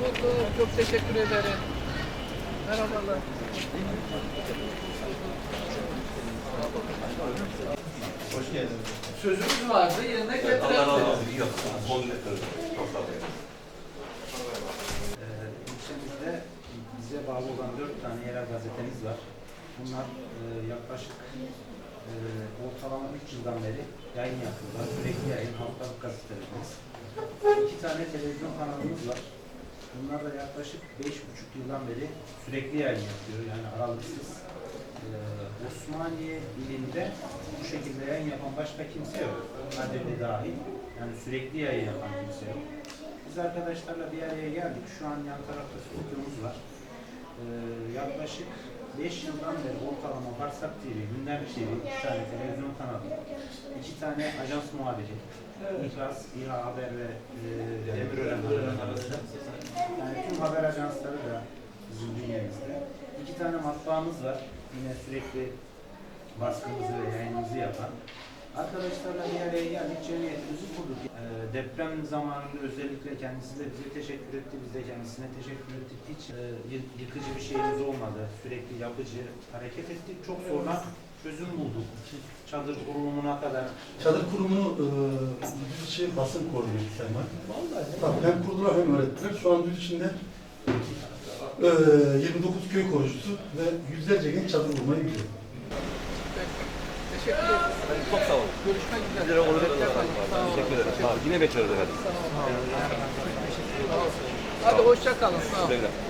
bulduk. Çok teşekkür ederim. Merhabalar. Hoş geldiniz. Sözümüz vardı yerine Allah getirelim. olsun. Yok, on metre. Çok sağ olun. Ee, ilçemizde bize bağlı olan dört tane yerel gazetemiz var. Bunlar e, yaklaşık e, ortalama 3 yıldan beri yayın yapıyorlar. Sürekli yayın, haftalık gazetelerimiz. İki tane televizyon kanalımız var. Bunlar da yaklaşık beş buçuk yıldan beri sürekli yayın yapıyor. Yani aralıksız. Ee, Osmaniye ilinde bu şekilde yayın yapan başka kimse yok. Kadirli dahil. Yani sürekli yayın yapan kimse yok. Biz arkadaşlarla bir araya geldik. Şu an yan tarafta stüdyomuz var. Ee, yaklaşık 5 yıldan beri ortalama Varsak TV, Gündem TV, iki tane televizyon kanalı, tane ajans muhabiri, İhlas, İHA Haber ve e, Demirören Haber arası. Yani tüm haber ajansları da bizim bünyemizde. İki tane matbaamız var. Yine sürekli baskımızı ve yayınımızı yapan. Arkadaşlarla bir araya geldik, cemiyetimizi kurduk. Ee, deprem zamanında özellikle kendisi de bize teşekkür etti, biz de kendisine teşekkür ettik. Hiç e, yı- yıkıcı bir şeyimiz olmadı. Sürekli yapıcı hareket ettik. Çok sonra çözüm bulduk. Çadır kurulumuna kadar. Çadır kurumunu e, Düzçe basın koordinatörü Selman. Tabii hem kurdular hem öğrettiler. Şu an Düz içinde e, 29 köy korucusu ve yüzlerce genç çadır kurmayı biliyor. Teşekkür ederim. Çok sağ olun. Görüşmek üzere. Teşekkür ederim. Sağ olun. Yine bekleriz efendim. Hadi hoşça kalın. Sağ olun.